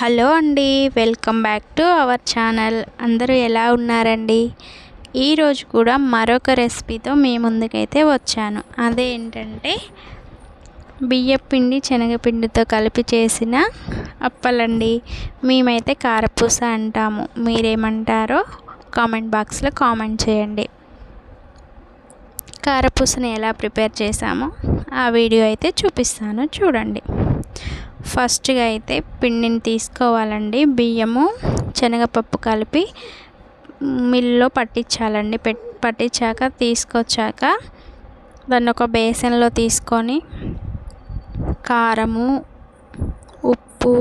Hello అండి welcome back to our channel. అందరూ ఎలా ఉన్నారండి? ఈరోజు కూడా మరొక రెసిపీతో మీ ముందుకైతే వచ్చాను. అదేంటంటే బియ్యపిండి శనగపిండితో కలిపి చేసిన అప్పలండి. మేమైతే కారపూస అంటాము. మీరేమంటారో కామెంట్ బాక్స్లో కామెంట్ చేయండి. కారపూసని ఎలా ప్రిపేర్ చేసామో ఆ వీడియో అయితే చూపిస్తాను. చూడండి. ఫస్ట్గా అయితే పిండిని తీసుకోవాలండి. బియ్యము శనగపప్పు కలిపి మిల్లో పట్టించాలండి. పెట్ పట్టించాక తీసుకొచ్చాక దాన్ని ఒక బేసన్లో తీసుకొని కారము ఉప్పు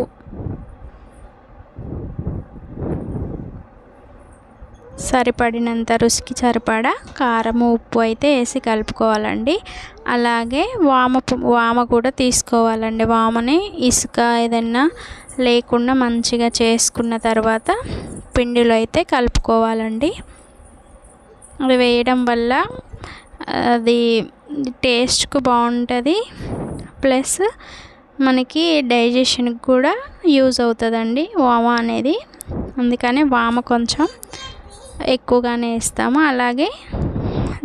సరిపడినంత రుచికి సరిపడా కారము ఉప్పు అయితే వేసి కలుపుకోవాలండి. అలాగే వామ వామ కూడా తీసుకోవాలండి. వామని ఇసుక ఏదైనా లేకుండా మంచిగా చేసుకున్న తర్వాత పిండిలో అయితే కలుపుకోవాలండి. అది వేయడం వల్ల అది టేస్ట్కు బాగుంటుంది. ప్లస్ మనకి డైజెషన్కి కూడా యూజ్ అవుతుందండి వామ అనేది. అందుకని వామ కొంచెం ఎక్కువగానే వేస్తాము. అలాగే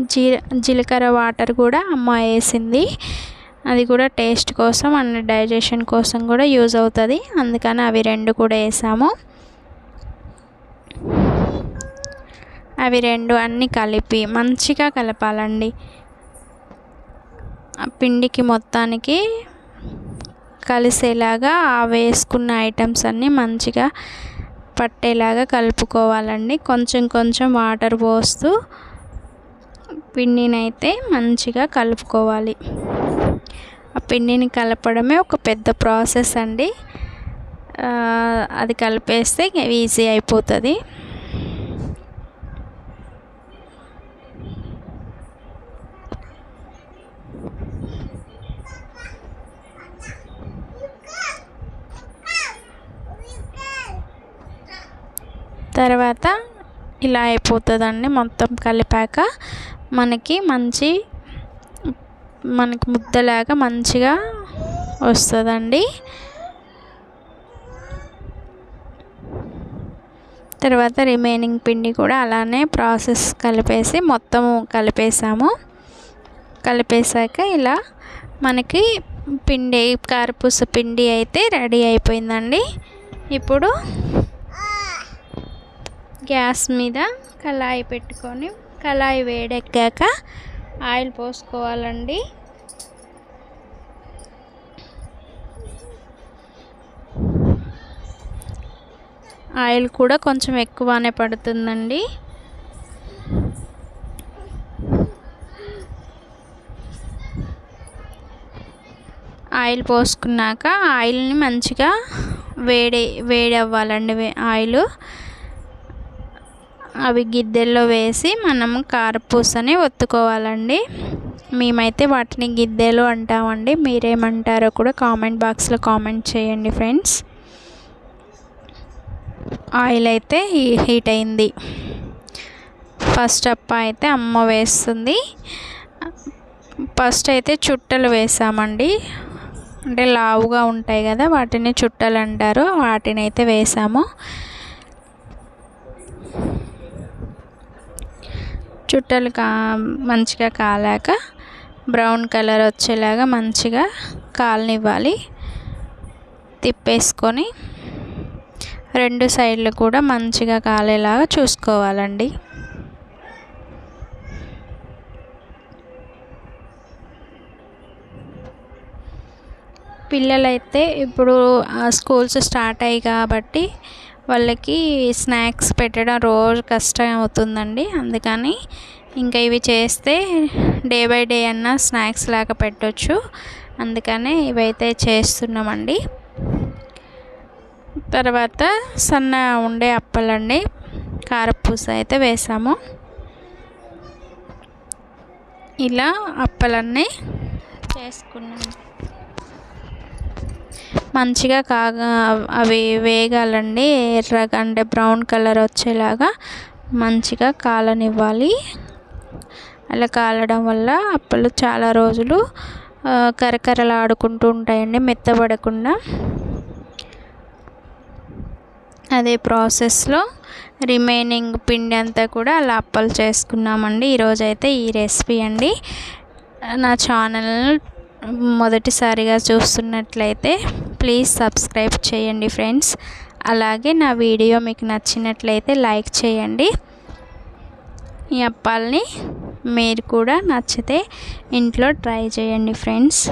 జీ జీలకర్ర వాటర్ కూడా అమ్మ వేసింది. అది కూడా టేస్ట్ కోసం అండ్ డైజెషన్ కోసం కూడా యూజ్ అవుతుంది. అందుకని అవి రెండు కూడా వేసాము. అవి రెండు అన్నీ కలిపి మంచిగా కలపాలండి. ఆ పిండికి మొత్తానికి కలిసేలాగా వేసుకున్న ఐటమ్స్ అన్నీ మంచిగా పట్టేలాగా కలుపుకోవాలండి. కొంచెం కొంచెం వాటర్ పోస్తూ పిండినైతే మంచిగా కలుపుకోవాలి. ఆ పిండిని కలపడమే ఒక పెద్ద ప్రాసెస్ అండి. అది కలిపేస్తే ఈజీ అయిపోతుంది. తర్వాత ఇలా అయిపోతుందండి మొత్తం కలిపాక మనకి మంచి మనకి ముద్దలాగా మంచిగా వస్తుందండి. తర్వాత రిమైనింగ్ పిండి కూడా అలానే ప్రాసెస్ కలిపేసి మొత్తం కలిపేసాము. కలిపేసాక ఇలా మనకి పిండి కారపూస పిండి అయితే రెడీ అయిపోయిందండి. ఇప్పుడు గ్యాస్ మీద కళాయి పెట్టుకొని కళాయి వేడెక్కాక ఆయిల్ పోసుకోవాలండి. ఆయిల్ కూడా కొంచెం ఎక్కువనే పడుతుందండి. ఆయిల్ పోసుకున్నాక ఆయిల్ని మంచిగా వేడి వేడి అవ్వాలండి ఆయిల్. అవి గిద్దెల్లో వేసి మనం కారపూసని ఒత్తుకోవాలండి. మేమైతే వాటిని గిద్దెలు అంటామండి. మీరేమంటారో కూడా కామెంట్ బాక్స్లో కామెంట్ చేయండి ఫ్రెండ్స్. ఆయిల్ అయితే హీట్ అయింది. ఫస్ట్ అప్ప అయితే అమ్మ వేస్తుంది. ఫస్ట్ అయితే చుట్టలు వేసామండి. అంటే లావుగా ఉంటాయి కదా వాటిని చుట్టలు అంటారు. వాటిని అయితే వేసాము. చుట్టలు కా మంచిగా కాలాక బ్రౌన్ కలర్ వచ్చేలాగా మంచిగా కాలనివ్వాలి. తిప్పేసుకొని రెండు సైడ్లు కూడా మంచిగా కాలేలాగా చూసుకోవాలండి. పిల్లలైతే ఇప్పుడు స్కూల్స్ స్టార్ట్ అయ్యాయి కాబట్టి వాళ్ళకి స్నాక్స్ పెట్టడం రోజు కష్టం అవుతుందండి. అందుకని ఇంకా ఇవి చేస్తే డే బై డే అన్న స్నాక్స్ లాగా పెట్టవచ్చు అందుకనే ఇవైతే చేస్తున్నామండి. తర్వాత సన్న ఉండే అప్పలండి. కారపూస అయితే వేసాము. ఇలా అప్పలన్నీ చేసుకున్నాను మంచిగా కాగా అవి వేగాలండి. ఎర్రగా అంటే బ్రౌన్ కలర్ వచ్చేలాగా మంచిగా కాలనివ్వాలి. అలా కాలడం వల్ల అప్పలు చాలా రోజులు కరకరలాడుకుంటూ ఉంటాయండి మెత్తబడకుండా. అదే ప్రాసెస్లో రిమైనింగ్ పిండి అంతా కూడా అలా అప్పలు చేసుకున్నామండి. ఈరోజైతే ఈ రెసిపీ అండి. నా ఛానల్ మొదటిసారిగా చూస్తున్నట్లయితే ప్లీజ్ సబ్స్క్రైబ్ చేయండి ఫ్రెండ్స్ అలాగే నా వీడియో మీకు నచ్చినట్లయితే లైక్ చేయండి. ఈ అప్పాలని మీరు కూడా నచ్చితే ఇంట్లో ట్రై చేయండి ఫ్రెండ్స్